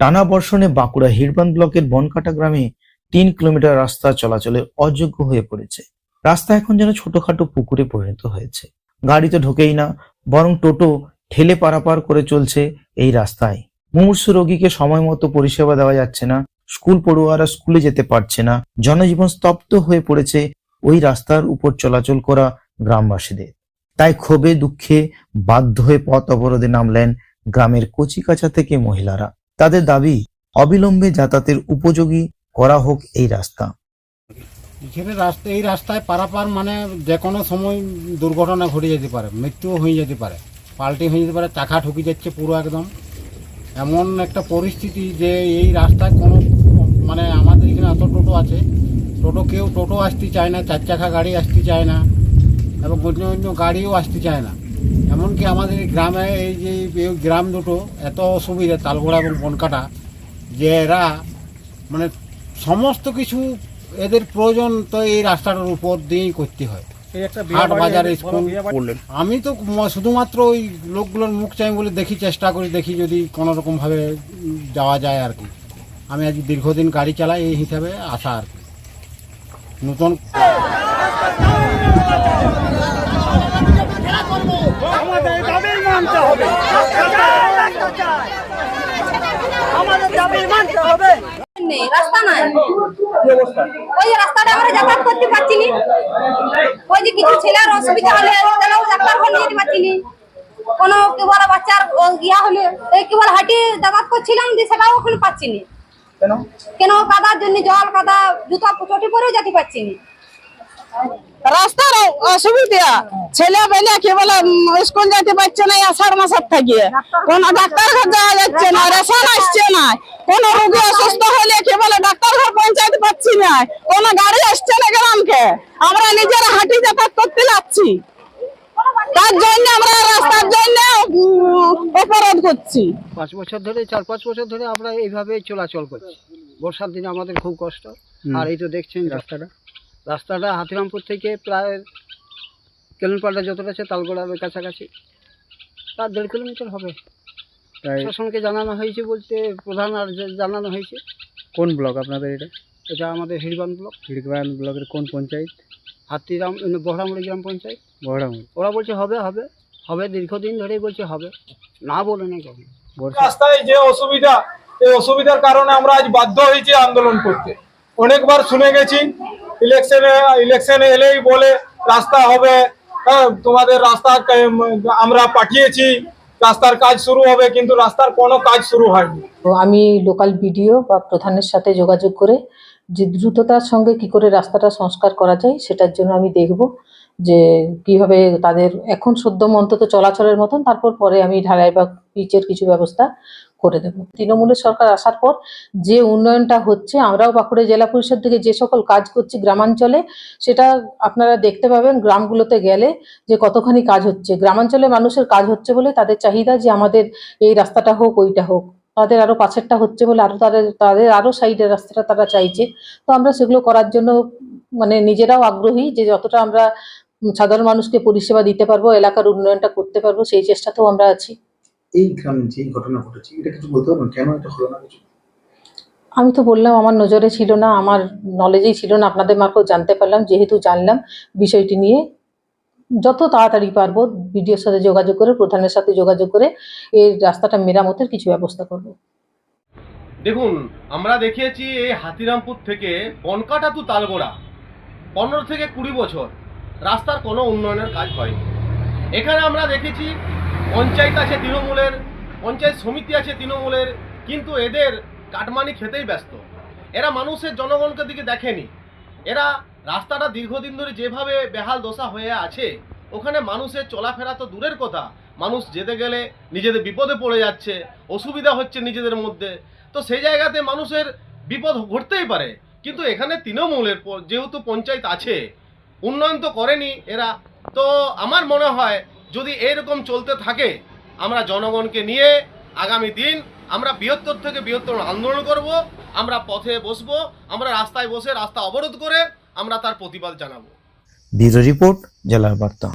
টানা বর্ষণে বাঁকুড়া হিরবান ব্লকের বনকাটা গ্রামে তিন কিলোমিটার রাস্তা চলাচলে অযোগ্য হয়ে পড়েছে। রাস্তা এখন যেন ছোটখাটো পুকুরে পরিণত হয়েছে। গাড়ি তো ঢোকেই না, বরং টোটো ঠেলে পারাপার করে চলছে এই রাস্তায়। মুমূর্ষু রোগীকে সময় মতো পরিষেবা দেওয়া যাচ্ছে না, স্কুল পড়ুয়ারা স্কুলে যেতে পারছে না, জনজীবন স্তব্ধ হয়ে পড়েছে ওই রাস্তার উপর চলাচল করা গ্রামবাসীদের। তাই ক্ষোভে দুঃখে বাধ্য হয়ে পথ অবরোধে নামলেন গ্রামের কচিকাচা থেকে মহিলারা। তাদের দাবি, অবিলম্বে যাতায়াতের উপযোগী করা হোক এই রাস্তা। এখানে রাস্তা, এই রাস্তায় পারাপার মানে যে কোনো সময় দুর্ঘটনা ঘটে যেতে পারে, মৃত্যুও হয়ে যেতে পারে, পাল্টে হয়ে যেতে পারে, চাকা ঠুকে যাচ্ছে পুরো একদম। এমন একটা পরিস্থিতি যে এই রাস্তায় কোনো মানে আমাদের এখানে এত টোটো আছে, টোটো কেউ, টোটো আসতে চায় না, চার চাকা গাড়ি আসতে চায় না, এবং অন্য অন্য গাড়িও আসতে চায় না। এমনকি আমাদের এই গ্রামে এই যে এই গ্রাম দুটো এত অসুবিধা তালগোড়া এবং বনকাটা যে এরা মানে সমস্ত কিছু এদের প্রয়োজন তো এই রাস্তাটার উপর দিয়েই করতে হয়। হাট বাজার স্কুল আমি তো শুধুমাত্র ওই লোকগুলোর মুখ চাই বলে দেখি চেষ্টা করি দেখি যদি কোনো রকম ভাবে উম, যাওয়া যায় আর কি। আমি আজ দীর্ঘদিন গাড়ি চালাই এই হিসাবে আসা আর কি। নতুন আমাদের দাবি মানতে হবে আমাদের দাবি মানতে হবে নেই রাস্তা ওই রাস্তাটা আমরা যাতায়াত করতে পারছি না। ওই যে কিছু ছেলের অসুবিধা হলে তারাও ডাক্তার ঘর নিয়ে যেতে পারছি না। কোনো কি বলে বাচ্চার ইয়া হলে এই কি বলে হাঁটি যাতায়াত করছিলাম যে সেটাও ওখানে পাচ্ছি না। কেন? কেন কাদার জন্য জল কাদা জুতা চটি পরেও যেতে পারছি না। রাস্তার অসুবিধা। ছেলে পেলে কি বলে স্কুল যেতে পারছে না আষাঢ় মাসের থেকে। কোন ডাক্তার ঘর যাওয়া যাচ্ছে না রেশন আসছে না। কোন রোগী অসুস্থ হলে কি বলে ডাক্তার ঘর পৌঁছাতে পারছি না। কোন গাড়ি আসছে না গ্রামকে। আমরা নিজেরা হাঁটি যাতায়াত করতে লাগছি তার জন্য আমরা রাস্তার জন্য উম, অবরোধ করছি। পাঁচ বছর ধরে চার পাঁচ বছর ধরে আমরা এইভাবে চলাচল করছি। বর্ষার দিনে আমাদের খুব কষ্ট। আর এই তো দেখছেন রাস্তাটা। রাস্তাটা হাতিরামপুর থেকে প্রায় কেলনপাল্টা যতটা আছে তালগোড়ার কাছাকাছি। তার দেড় কিলোমিটার হবে। প্রশাসনকে জানানো হয়েছে বলতে প্রধান আর জানানো হয়েছে। কোন ব্লক আপনাদের এটা? এটা আমাদের হিরবান ব্লক। হিড়গ্রাম ব্লকের কোন পঞ্চায়েত? হাতিরাম বহরামুড়ি গ্রাম পঞ্চায়েত। বহরামুড়। ওরা বলছে হবে হবে। হবে দীর্ঘদিন ধরেই বলছে হবে। না বলে নেই কখন। রাস্তায় যে অসুবিধা এই অসুবিধার কারণে আমরা আজ বাধ্য হয়েছি আন্দোলন করতে। অনেকবার শুনে গেছি ইলেকশনে ইলেকশনে এলেই বলে রাস্তা হবে হ্যাঁ তোমাদের রাস্তা আমরা পাঠিয়েছি। রাস্তার কাজ শুরু হবে, কিন্তু রাস্তার কোনো কাজ শুরু হয়নি। তো আমি লোকাল বিডিও বা প্রধানের সাথে যোগাযোগ করে যে দ্রুততার সঙ্গে কি করে রাস্তাটা সংস্কার করা যায়, সেটার জন্য আমি দেখব যে কীভাবে তাদের, এখন সদ্য অন্তত চলাচলের মতন, তারপর পরে আমি ঢালাই বা পিচের কিছু ব্যবস্থা করে দেব। তৃণমূলের সরকার আসার পর যে উন্নয়নটা হচ্ছে, আমরাও বাঁকুড়া জেলা পরিষদ থেকে যে সকল কাজ করছি গ্রামাঞ্চলে, সেটা আপনারা দেখতে পাবেন গ্রামগুলোতে গেলে যে কতখানি কাজ হচ্ছে। গ্রামাঞ্চলে মানুষের কাজ হচ্ছে বলে তাদের চাহিদা যে আমাদের এই রাস্তাটা হোক, ওইটা হোক। তাদের আরও পাশেরটা হচ্ছে বলে আরও তাদের তাদের আরও সাইডের রাস্তাটা তারা চাইছে। তো আমরা সেগুলো করার জন্য মানে নিজেরাও আগ্রহী যে যতটা আমরা সাধারণ মানুষকে পরিষেবা দিতে পারব, এলাকার উন্নয়নটা করতে পারব, সেই চেষ্টাতেও আমরা আছি। এই গ্রামে যে ঘটনা ঘটেছে এটা কিছু বলতে পারবেন? কেন এটা হলো না কিছু? আমি তো বললাম আমার নজরে ছিল না আমার নলেজেই ছিল না। আপনাদের মারফত জানতে পারলাম যেহেতু জানলাম বিষয়টি নিয়ে। যত তাড়াতাড়ি পারব বিডিওর সাথে যোগাযোগ করে প্রধানের সাথে যোগাযোগ করে এই রাস্তাটা মেরামতের কিছু ব্যবস্থা করব। দেখুন আমরা দেখিয়েছি এই হাতিরামপুর থেকে বনকাটা টু তালগোড়া পনেরো থেকে কুড়ি বছর। রাস্তার কোনো উন্নয়নের কাজ হয়নি। এখানে আমরা দেখেছি পঞ্চায়েত আছে তৃণমূলের, পঞ্চায়েত সমিতি আছে তৃণমূলের, কিন্তু এদের কাটমানি খেতেই ব্যস্ত। এরা মানুষের জনগণকে দিকে দেখেনি। এরা রাস্তাটা দীর্ঘদিন ধরে যেভাবে বেহাল দশা হয়ে আছে, ওখানে মানুষের চলাফেরা তো দূরের কথা। মানুষ যেতে গেলে নিজেদের বিপদে পড়ে যাচ্ছে, অসুবিধা হচ্ছে নিজেদের মধ্যে। তো সেই জায়গাতে মানুষের বিপদ ঘটতেই পারে। কিন্তু এখানে তৃণমূলের যেহেতু পঞ্চায়েত আছে, উন্নয়ন তো করেনি এরা। তো আমার মনে হয় যদি এরকম চলতে থাকে, আমরা জনগণকে নিয়ে আগামী দিন আমরা বৃহত্তর থেকে বৃহত্তর আন্দোলন করব, আমরা পথে বসবো, আমরা রাস্তায় বসে রাস্তা অবরোধ করে আমরা তার প্রতিবাদ জানাব। ব্যুরো রিপোর্ট, জেলার বার্তা।